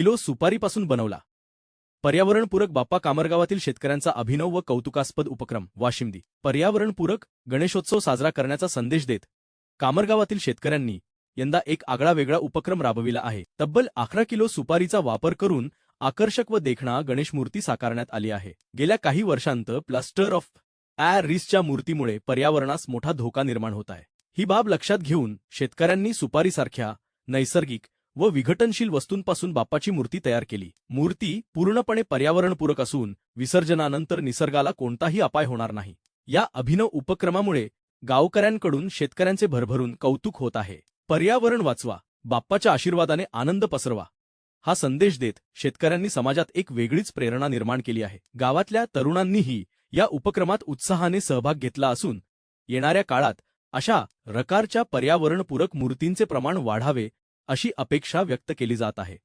Kilo सुपारीपासून बनवला. पर्यावरणपूरक बाप्पा कामरगावातील शेतकऱ्यांचा अभिनव व कौतुकास्पद उपक्रम वाशिमदी पर्यावरणपूरक गणेशोत्सव साजरा करण्याचा संदेश देत कामरगावातील शेतकऱ्यांनी यंदा एक आगळा वेगळा उपक्रम राबविला आहे. तब्बल अकरा किलो सुपारीचा वापर करून आकर्षक व देखणा गणेश मूर्ती साकारण्यात आली आहे. गेल्या काही वर्षांत प्लास्टर ऑफ रिसच्या मूर्तीमुळे पर्यावरणास मोठा धोका निर्माण होत आहे. ही बाब लक्षात घेऊन शेतकऱ्यांनी सुपारीसारख्या नैसर्गिक व विघटनशील वस्तूंपासून बाप्पाची मूर्ती तयार केली. मूर्ती पूर्णपणे पर्यावरणपूरक असून विसर्जनानंतर निसर्गाला कोणताही अपाय होणार नाही. या अभिनव उपक्रमामुळे गावकऱ्यांकडून शेतकऱ्यांचे भरभरून कौतुक होत आहे. पर्यावरण वाचवा. बाप्पाच्या आशीर्वादाने आनंद पसरवा. हा संदेश देत शेतकऱ्यांनी समाजात एक वेगळीच प्रेरणा निर्माण केली आहे. गावातल्या तरुणांनीही या उपक्रमात उत्साहाने सहभाग घेतला असून येणाऱ्या काळात अशा रकारच्या पर्यावरणपूरक मूर्तींचे प्रमाण वाढावे अशी अपेक्षा व्यक्त केली जात आहे.